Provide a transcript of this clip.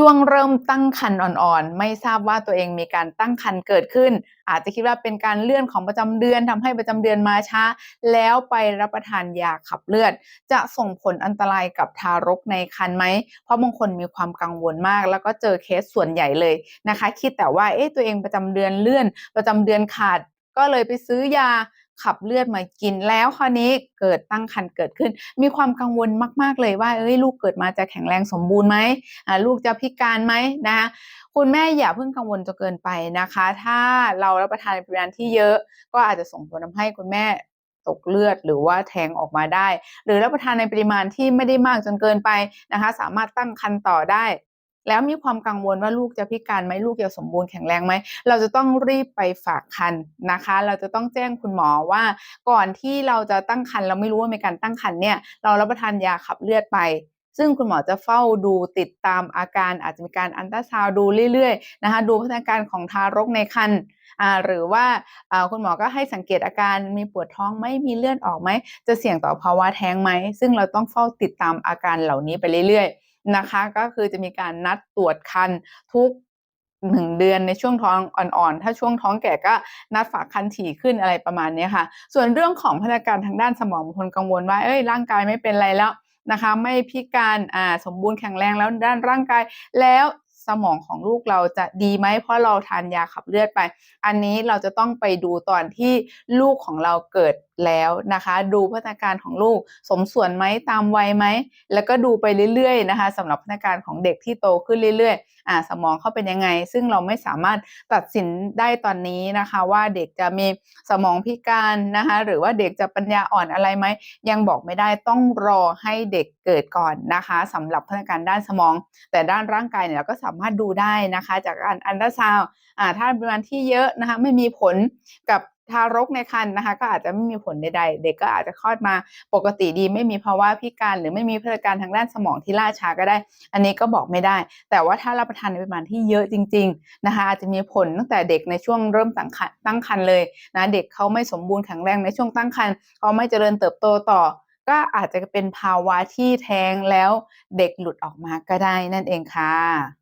ช่วงเริ่มตั้งครรภ์อ่อนๆ ไม่ทราบว่าตัวเองมีการตั้งครรภ์เกิดขึ้น อาจจะคิดว่าเป็นการเลื่อนของประจำเดือนทำให้ประจำเดือนมาช้า แล้วไปรับประทานยาขับเลือด จะส่งผลอันตรายกับทารกในครรภ์ไหม เพราะบางคนมีความกังวลมาก แล้วก็เจอเคสส่วนใหญ่เลยนะคะ คิดแต่ว่าเอ๊ะตัวเองประจำเดือนเลื่อน ประจำเดือนขาดก็เลยไปซื้อยา ขับเลือดมากินแล้วคราวนี้เกิดตั้งครรภ์เกิดขึ้น มีความกังวลมาก ๆ เลยว่าเอ้ยลูกเกิดมาจะแข็งแรงสมบูรณ์ไหมลูกจะพิการไหมนะคะคุณแม่อย่าเพิ่งกังวลจนเกินไปนะคะ ถ้าเรารับประทานปริมาณที่เยอะ ก็อาจจะส่งผลทำให้คุณแม่ตกเลือดหรือว่าแทงออกมาได้ หรือรับประทานในปริมาณที่ไม่ได้มากจนเกินไปนะคะ สามารถตั้งครรภ์ต่อได้ แล้วมีความกังวลว่าลูกจะพิการไหมลูกจะสมบูรณ์แข็งแรงไหมเราจะต้องรีบไปฝากครรภ์นะคะ เราจะต้องแจ้งคุณหมอว่า ก่อนที่เราจะตั้งครรภ์เราไม่รู้ว่ามีการตั้งครรภ์เนี่ยเรารับประทานยาขับเลือดไปซึ่งคุณหมอจะเฝ้าดูติดตามอาการอาจจะมีการอันตราซาวดูเรื่อยๆนะคะดูพัฒนาการของทารกในครรภ์หรือว่าอ่าคุณหมอก็ให้สังเกตอาการมีปวดท้องไหมมีเลือดออกไหมจะเสี่ยงต่อภาวะแท้งไหมซึ่งเราต้องเฝ้าติดตามอาการเหล่านี้ไปเรื่อยๆ นะคะ ก็คือจะมีการนัดตรวจคันทุกหนึ่งเดือนในช่วงท้องอ่อนๆ ถ้าช่วงท้องแก่ก็นัดฝากคันถี่ขึ้นอะไรประมาณนี้ค่ะ ส่วนเรื่องของพัฒนาการทางด้านสมองบางคนกังวลว่าเอ้ยร่างกายไม่เป็นไรแล้วนะคะ ไม่พิการอ่าสมบูรณ์แข็งแรงแล้วด้านร่างกายแล้ว สมองของลูกเราจะดีไหมเพราะเราทานยาขับเลือดไป อันนี้เราจะต้องไปดูตอนที่ลูกของเราเกิดแล้วนะคะ ดูพัฒนาการของลูกสมส่วนไหมตามวัยไหม แล้วก็ดูไปเรื่อยๆนะคะสำหรับพัฒนาการของเด็กที่โตขึ้นเรื่อยๆอ่าสมองเขาเป็นยังไง ซึ่งเราไม่สามารถตัดสินได้ตอนนี้นะคะ ว่าเด็กจะมีสมองพิการนะคะ หรือว่าเด็กจะปัญญาอ่อนอะไรไหม ยังบอกไม่ได้ต้องรอให้เด็กเกิดก่อนนะคะสำหรับพัฒนาการด้านสมอง แต่ด้านร่างกายเนี่ยเราก็สามามารถดูได้นะคะ จากการอันตราซาวด์อ่าถ้าปริมาณที่เยอะนะคะไม่มีผลกับทารกในครรภ์นะคะ ก็อาจจะไม่มีผลใดๆ เด็กก็อาจจะคลอดมาปกติดี ไม่มีภาวะพิการ หรือไม่มีพัฒนาการทางด้านสมองที่ล่าช้าก็ได้ อันนี้ก็บอกไม่ได้ แต่ว่าถ้ารับประทานในปริมาณที่เยอะจริง ๆนะคะ อาจจะมีผลตั้งแต่เด็กในช่วงเริ่มตั้งครรภ์ตั้งครรภ์เลยนะเด็กเขาไม่สมบูรณ์แข็งแรงในช่วงตั้งครรภ์เขาไม่เจริญเติบโตต่อก็อาจจะเป็นภาวะที่แท้งแล้วเด็กหลุดออกมาก็ได้นั่นเองค่ะ